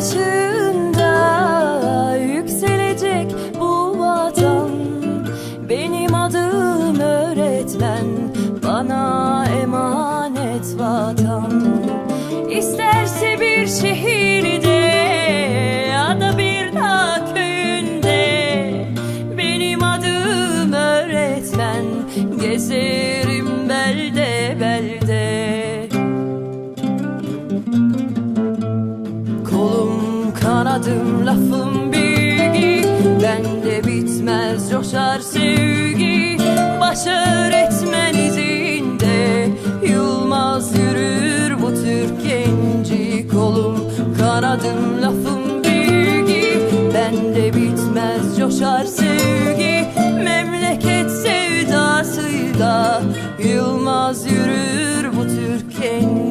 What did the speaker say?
ışığında yükselecek bu vatan. Benim adım öğretmen bana emanet vatan. İsterse bir şehirde ya da bir dağ köyünde Benim adım öğretmen gezerim Kanadım lafım bilgi. Bende bitmez coşar sevgi. Baş öğretmen izinde Yılmaz yürür bu Türk genci Kolum kanadım lafım bilgi. Bende bitmez coşar sevgi. Memleket sevdasıyla Yılmaz yürür bu Türk genci